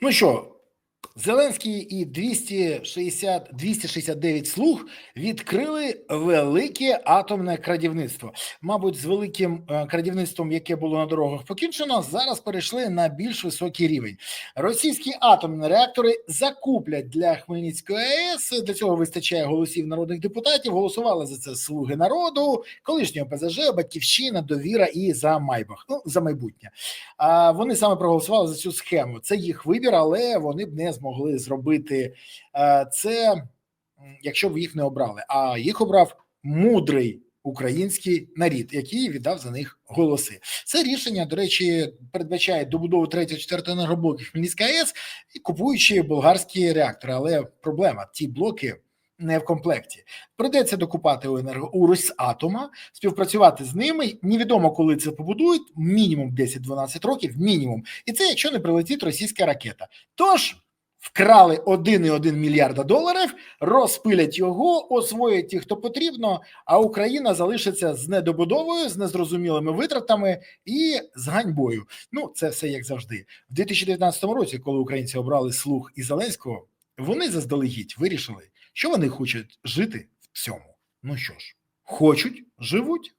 Ну що, Зеленський і 260, 269 слуг відкрили велике атомне крадівництво. Мабуть, з великим е, крадівництвом, яке було на дорогах покінчено, зараз перейшли на більш високий рівень. Російські атомні реактори закуплять для Хмельницької АЕС. Для цього вистачає голосів народних депутатів. Голосували за це слуги народу, колишнього ПЗЖ, батьківщина, довіра і за майбах. Ну за майбутнє. А вони саме проголосували за цю схему. Це їх вибір, але вони б не змогли зробити е, це, якщо б їх не обрали. А їх обрав мудрий український нарід, який віддав за них голоси. Це рішення, до речі, передбачає добудову 3-4 енергоблоків Хмельницької АЕС і купуючи болгарські реактори. Але проблема: ті блоки. Не в комплекті придеться докупати у енерго у Росатома, співпрацювати з ними. Невідомо, коли це побудують. Мінімум 10-12 років, мінімум, і це якщо не прилетить російська ракета. Тож вкрали 1,1 мільярда доларів, розпилять його, освоять ті, хто потрібно. А Україна залишиться з недобудовою, з незрозумілими витратами і з ганьбою. Ну це все як завжди. В 2019 році, коли українці обрали слух і Зеленського, вони заздалегідь вирішили, що вони хочуть жити в цьому. Ну що ж, хочуть, живуть.